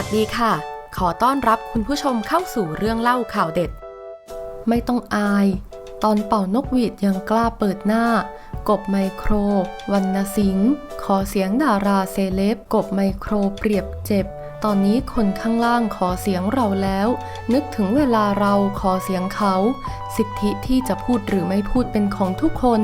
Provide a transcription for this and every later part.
วัสดีค่ะ ขอต้อนรับคุณผู้ชมเข้าสู่เรื่องเล่าข่าวเด็ด ไม่ต้องอาย ตอนเป่านกหวีดยังกล้าเปิดหน้า กบไมโครวันนสิงห์ขอเสียงดาราเซเลบกบไมโครเปรียบเจ็บ ตอนนี้คนข้างล่างขอเสียงเราแล้ว นึกถึงเวลาเราขอเสียงเขา สิทธิที่จะพูดหรือไม่พูดเป็นของทุกคน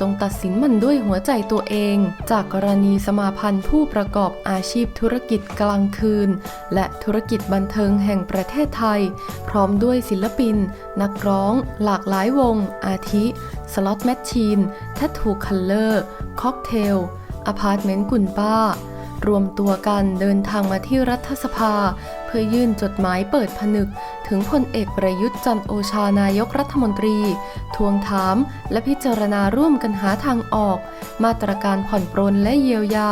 จงตัดสินมันด้วยหัวใจตัวเอง จากกรณีสมาพันธ์ผู้ประกอบอาชีพธุรกิจกลางคืน และธุรกิจบันเทิงแห่งประเทศไทย พร้อมด้วยศิลปิน นักร้อง หลากหลายวง อาทิสล็อตแมชชีนแทททูคัลเลอร์ค็อกเทลอพาร์ตเมนต์กุนป้า รวมตัวกันเดินทางมาที่รัฐสภา เพื่อยื่นจดหมายเปิดผนึก ถึงพลเอกประยุทธ์จันโอชานายกรัฐมนตรี ทวงถามและพิจารณาร่วมกันหาทางออก มาตรการผ่อนปรนและเยียวยา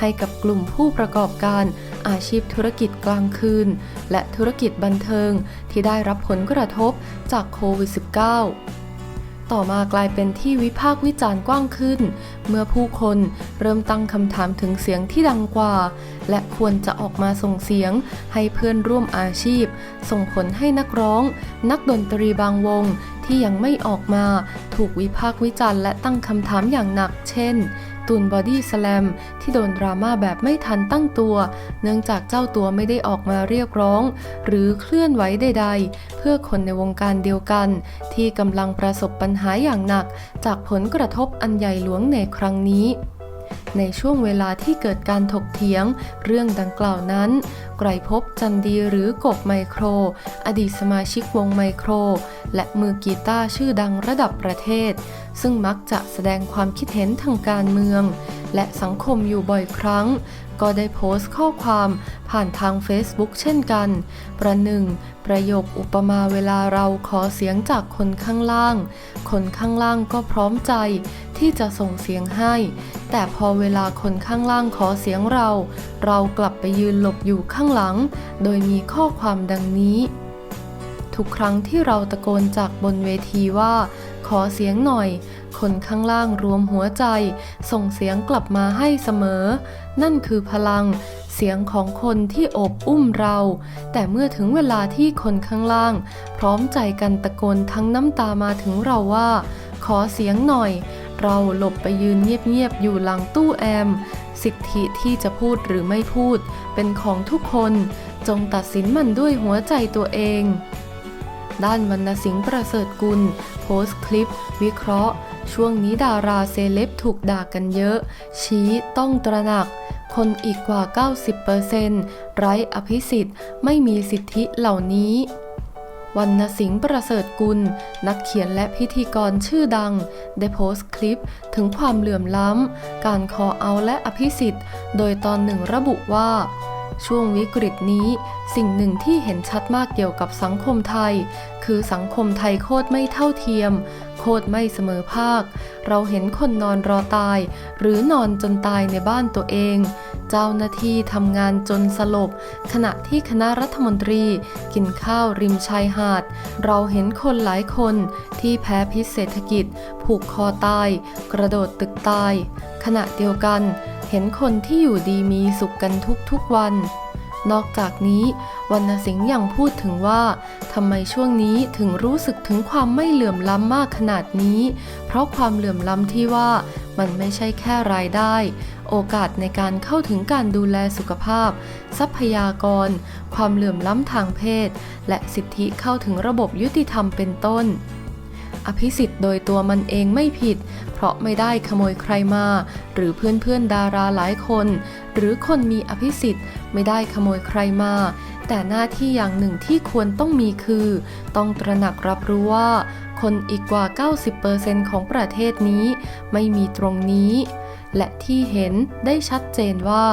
ให้กับกลุ่มผู้ประกอบการอาชีพธุรกิจกลางคืน และธุรกิจบันเทิงที่ได้รับผลกระทบจากโควิด -19 ต่อมากลายเป็นที่วิพากษ์วิจารณ์กว้างขึ้น เมื่อผู้คนเริ่มตั้งคำถามถึงเสียงที่ดังกว่า และควรจะออกมาส่งเสียงให้เพื่อนร่วมอาชีพ ส่งผลให้นักร้อง นักดนตรีบางวงที่ยังไม่ออกมา ถูกวิพากษ์วิจารณ์และตั้งคำถามอย่างหนัก เช่น ตูนบอดี้สแลมที่โดนดราม่าแบบไม่ทันตั้งตัว เนื่องจากเจ้าตัวไม่ได้ออกมาเรียกร้อง หรือเคลื่อนไหวใดๆ เพื่อคนในวงการเดียวกัน ที่กำลังประสบปัญหาอย่างหนัก จากผลกระทบอันใหญ่หลวงในครั้งนี้ในช่วงเวลาที่เกิดการถกเถียง เรื่องดังกล่าวนั้น ไกรภพจันดีหรือกบไมโคร อดีตสมาชิกวงไมโคร และมือกีตาร์ชื่อดังระดับประเทศ ซึ่งมักจะแสดงความคิดเห็นทางการเมือง และสังคมอยู่บ่อยครั้ง ก็ได้โพสต์ข้อความผ่านทาง Facebook เช่นกัน ประหนึ่ง ประโยคอุปมาเวลาเราขอเสียงจากคนข้างล่าง คนข้างล่างก็พร้อมใจที่จะส่งเสียงให้ แต่พอเวลาคนข้างล่างขอเสียงเรา เรากลับไปยืนหลบอยู่ข้างหลัง โดยมีข้อความดังนี้ ทุกครั้งที่เราตะโกนจากบนเวทีว่า ขอเสียงหน่อย คนข้างล่างรวมหัวใจ ส่งเสียงกลับมาให้เสมอ นั่นคือพลัง เสียงของคนที่อบอุ้มเรา แต่เมื่อถึงเวลาที่คนข้างล่าง พร้อมใจกันตะโกนทั้งน้ำตามาถึงเราว่า ขอเสียงหน่อย เราหลบไปยืนเงียบๆอยู่หลังตู้แอม สิทธิที่จะพูดหรือไม่พูด เป็นของทุกคน จงตัดสินมันด้วยหัวใจตัวเอง ด้านวรรณสิงห์ประเสริฐกุล โพสต์คลิป วิเคราะห์ ช่วงนี้ดาราเซเลบถูกด่ากันเยอะ ชี้ต้องตระหนัก คนอีกกว่า 90%ไร้อภิสิทธิ์ไม่มีสิทธิเหล่านี้วรรณสิงห์ประเสริฐกุล นักเขียนและพิธีกรชื่อดัง ได้โพสต์คลิปถึงความเหลื่อมล้ำ การคอเอาและอภิสิทธิ์ โดยตอนหนึ่งระบุว่า ช่วงวิกฤตนี้ สิ่งหนึ่งที่เห็นชัดมากเกี่ยวกับสังคมไทย คือสังคมไทยโคตรไม่เท่าเทียม โคตรไม่เสมอภาค เราเห็นคนนอนรอตาย หรือนอนจนตายในบ้านตัวเอง เจ้าหน้าที่ทำงานจนสลบ ขณะที่คณะรัฐมนตรีกินข้าวริมชายหาด เราเห็นคนหลายคนที่แพ้พิษเศรษฐกิจ ผูกคอตาย กระโดดตึกตาย ขณะเดียวกัน เห็นคนที่อยู่ดีมีสุขกันทุกๆวัน นอกจากนี้วรรณสิงห์ยังพูดถึงว่าทำไมช่วงนี้ถึงรู้สึกถึงความไม่เหลื่อมล้ำมากขนาดนี้ เพราะความเหลื่อมล้ำที่ว่ามันไม่ใช่แค่รายได้ โอกาสในการเข้าถึงการดูแลสุขภาพ ทรัพยากร ความเหลื่อมล้ำทางเพศ และสิทธิเข้าถึงระบบยุติธรรมเป็นต้น อภิสิทธิ์โดยตัวมันเองไม่ผิด เพราะไม่ได้ขโมยใครมา หรือเพื่อนๆดาราหลายคน หรือคนมีอภิสิทธิ์ไม่ได้ขโมยใครมา แต่หน้าที่อย่างหนึ่งที่ควรต้องมีคือ ต้องตระหนักรับรู้ว่า คนอีกกว่า 90%ของประเทศนี้ ไม่มีตรงนี้ และที่เห็นได้ชัดเจนว่า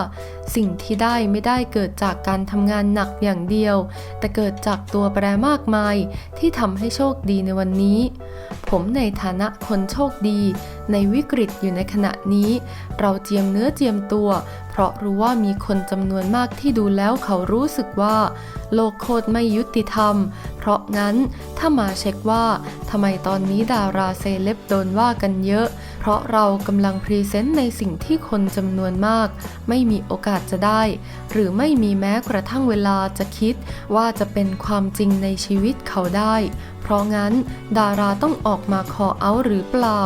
สิ่งที่ได้ไม่ได้เกิดจากการทำงานหนักอย่างเดียว แต่เกิดจากตัวแปรมากมายที่ทำให้โชคดีในวันนี้ ผมในฐานะคนโชคดี ในวิกฤตอยู่ในขณะนี้ เราเจียมเนื้อเจียมตัว เพราะรู้ว่ามีคนจำนวนมากที่ดูแล้วเขารู้สึกว่า โลกโคตรไม่ยุติธรรม เพราะงั้นถ้ามาเช็คว่าทำไมตอนนี้ดาราเซเลบโดนว่ากันเยอะ ราะเรากำลังพรีเซนต์ในสิ่งที่คนจำนวนมาก ไม่มีโอกาสจะได้ หรือไม่มีแม้กระทั่งเวลาจะคิดว่าจะเป็นความจริงในชีวิตเขาได้ เพราะงั้น ดาราต้องออกมาคอเอาหรือเปล่า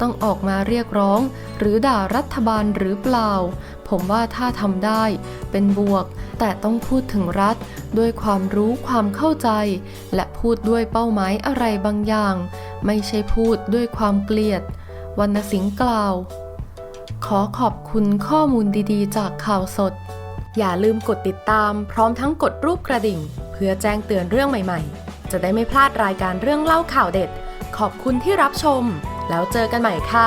ต้องออกมาเรียกร้อง หรือด่ารัฐบาลหรือเปล่า ผมว่าถ้าทำได้ เป็นบวก แต่ต้องพูดถึงรัฐ ด้วยความรู้ความเข้าใจ และพูดด้วยเป้าหมายอะไรบางอย่าง ไม่ใช่พูดด้วยความเกลียด วรรณสิงห์กล่าว ขอขอบคุณข้อมูลดีๆ จากข่าวสด อย่าลืมกดติดตามพร้อมทั้งกดรูปกระดิ่ง เพื่อแจ้งเตือนเรื่องใหม่ๆ จะได้ไม่พลาดรายการเรื่องเล่าข่าวเด็ด ขอบคุณที่รับชม แล้วเจอกันใหม่ค่ะ